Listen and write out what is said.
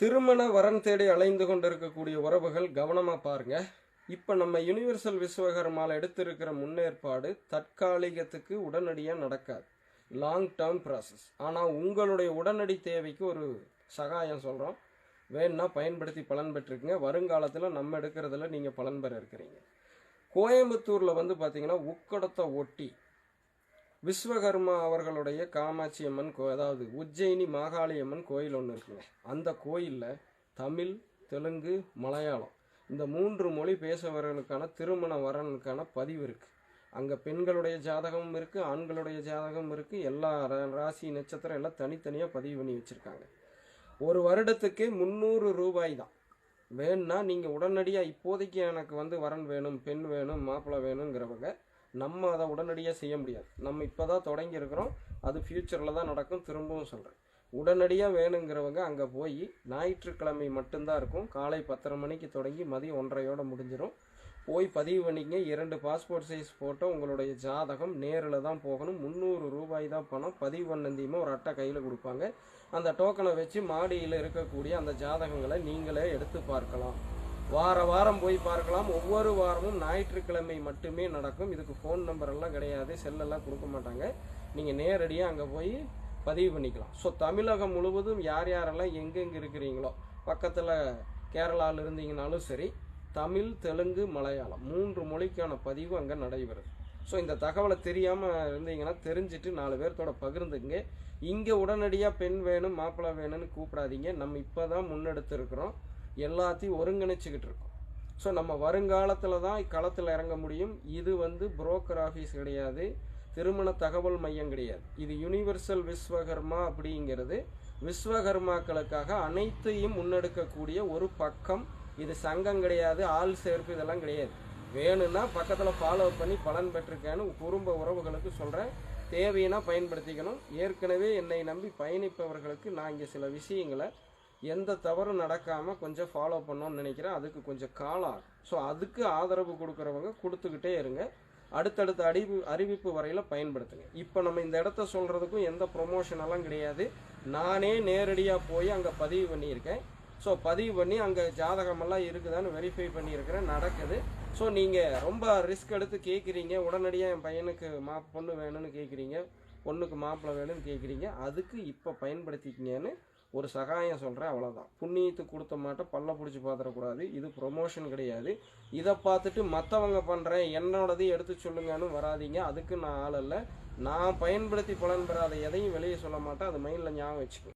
திருமண வரன் தேடி அலைந்து கொண்டிருக்கக்கூடிய உறவுகள் கவனமாக பாருங்க. இப்போ நம்ம யுனிவர்சல் விஸ்வகர்மால எடுத்திருக்கிற முன்னேற்பாடு தற்காலிகத்துக்கு உடனடியாக நடக்காது. லாங் டேர்ம் ப்ராசஸ் ஆனால் உங்களுடைய உடனடி தேவைக்கு ஒரு சகாயம் சொல்கிறோம் வேணும்னா பயன்படுத்தி பலன் பெற்றுக்குங்க வருங்காலத்தில் நம்ம எடுக்கிறதுல நீங்கள் பலன் பெற இருக்கிறீங்க. கோயம்புத்தூரில் வந்து பார்த்தீங்கன்னா உக்கடத்தை ஒட்டி விஸ்வகர்மா அவர்களுடைய காமாட்சி அம்மன் கோ அதாவது உஜ்ஜயினி மாகாளி அம்மன் கோயில் ஒன்று இருக்குங்க. அந்த கோயிலில் தமிழ் தெலுங்கு மலையாளம் இந்த மூன்று மொழி பேசுபவர்களுக்கான திருமண வரனுக்கான பதிவு இருக்குது அங்கே பெண்களுடைய ஜாதகமும் இருக்குது ஆண்களுடைய ஜாதகமும் இருக்குது எல்லா ரா- ராசி நட்சத்திரம் எல்லாம் தனித்தனியாக பதிவு பண்ணி வச்சுருக்காங்க. ஒரு வருடத்துக்கு முந்நூறு ரூபாய் தான். வேணும்னா நீங்கள் உடனடியாக இப்போதைக்கு எனக்கு வந்து வரன் வேணும் பெண் வேணும் மாப்பிள்ளை வேணுங்கிறவங்க நம்ம அதை உடனடியாக செய்ய முடியாது. நம்ம இப்போ தான் தொடங்கியிருக்கிறோம் அது ஃப்யூச்சரில் தான் நடக்கும். திரும்பவும் சொல்கிறேன் உடனடியாக வேணுங்கிறவங்க அங்கே போய் ஞாயிற்றுக்கிழமை மட்டும்தான் இருக்கும். காலை பத்தரை மணிக்கு தொடங்கி மதியம் ஒன்றரையோடு முடிஞ்சிடும் போய் பதிவு பண்ணிக்கங்க. இரண்டு பாஸ்போர்ட் சைஸ் ஃபோட்டோ உங்களுடைய ஜாதகம் நேரில் தான் போகணும். முந்நூறு ரூபாய் தான் பணம். பதிவு பண்ணந்தியுமே ஒரு அட்டை கையில் கொடுப்பாங்க. அந்த டோக்கனை வச்சு மாடியில் இருக்கக்கூடிய அந்த ஜாதகங்களை நீங்களே எடுத்து பார்க்கலாம். வார வாரம் போய் பார்க்கலாம். ஒவ்வொரு வாரமும் ஞாயிற்றுக்கிழமை மட்டுமே நடக்கும். இதுக்கு ஃபோன் நம்பர் எல்லாம் கிடையாது. செல்லெல்லாம் கொடுக்க மாட்டாங்க. நீங்கள் நேரடியாக அங்கே போய் பதிவு பண்ணிக்கலாம். ஸோ தமிழகம் முழுவதும் யார் யாரெல்லாம் எங்கெங்கே இருக்கிறீங்களோ பக்கத்தில் கேரளாவில் இருந்தீங்கனாலும் சரி தமிழ் தெலுங்கு மலையாளம் மூன்று மொழிக்கான பதிவு அங்கே நடைபெறுது. ஸோ இந்த தகவலை தெரியாமல் இருந்தீங்கன்னா தெரிஞ்சுட்டு நாலு பேர்த்தோட பகிர்ந்துங்க இங்கே உடனடியாக பெண் வேணும் மாப்பிள்ளை வேணும்னு கூப்பிடாதீங்க. நம்ம இப்போ தான் முன்னெடுத்துருக்குறோம். எல்லாத்தையும் ஒருங்கிணைச்சிக்கிட்டு இருக்கும். ஸோ நம்ம வருங்காலத்தில் தான் களத்தில் இறங்க முடியும். இது வந்து புரோக்கர் ஆஃபீஸ் கிடையாது. திருமண தகவல் மையம் கிடையாது. இது யுனிவர்சல் விஸ்வகர்மா அப்படிங்கிறது. விஸ்வகர்மாக்களுக்காக அனைத்தையும் முன்னெடுக்கக்கூடிய ஒரு பக்கம். இது சங்கம் கிடையாது ஆள் சேர்ப்பு இதெல்லாம் கிடையாது. வேணும்னா பக்கத்தில் ஃபாலோ பண்ணி பலன் பெற்றிருக்கேன்னு குடும்ப உறவுகளுக்கு சொல்கிறேன் தேவையினா பயன்படுத்திக்கணும். ஏற்கனவே என்னை நம்பி பயணிப்பவர்களுக்கு நான் இங்கே சில விஷயங்களை எந்த தவறும் நடக்காமல் கொஞ்சம் ஃபாலோ பண்ணோன்னு நினைக்கிறேன். அதுக்கு கொஞ்சம் காலம். ஆகும் ஸோ அதுக்கு ஆதரவு கொடுக்குறவங்க கொடுத்துக்கிட்டே இருங்க. அடுத்தடுத்த அறிவு அறிவிப்பு வரையில் பயன்படுத்துங்க. இப்போ நம்ம இந்த இடத்த சொல்கிறதுக்கும் எந்த ப்ரொமோஷனெல்லாம் கிடையாது. நானே நேரடியாக போய் அங்கே பதிவு பண்ணியிருக்கேன். ஸோ பதிவு பண்ணி அங்கே ஜாதகமெல்லாம் இருக்குதான்னு வெரிஃபை பண்ணியிருக்கிறேன் நடக்குது. ஸோ நீங்கள் ரொம்ப ரிஸ்க் எடுத்து கேட்குறீங்க உடனடியாக என் பையனுக்கு மா பொண்ணு வேணும்னு கேட்குறீங்க பொண்ணுக்கு மாப்பிள்ளை வேணும்னு கேட்குறீங்க அதுக்கு இப்போ பயன்படுத்திக்கிங்கன்னு ஒரு சகாயம் சொல்கிறேன் அவ்வளோதான் புண்ணியத்துக்கு கொடுத்த மாட்டோம் பல்ல பிடிச்சி பார்த்துடக்கூடாது இது ப்ரொமோஷன் கிடையாது. இதை பார்த்துட்டு மற்றவங்க பண்ணுறேன் என்னோடது எடுத்து சொல்லுங்கன்னு வராதீங்க. அதுக்கு நான் ஆள் இல்லை நான் பயன்படுத்தி பலன் பெறாத எதையும் வெளியே சொல்ல மாட்டேன். அது மைண்டில் ஞாபகம் வச்சுக்கோங்க.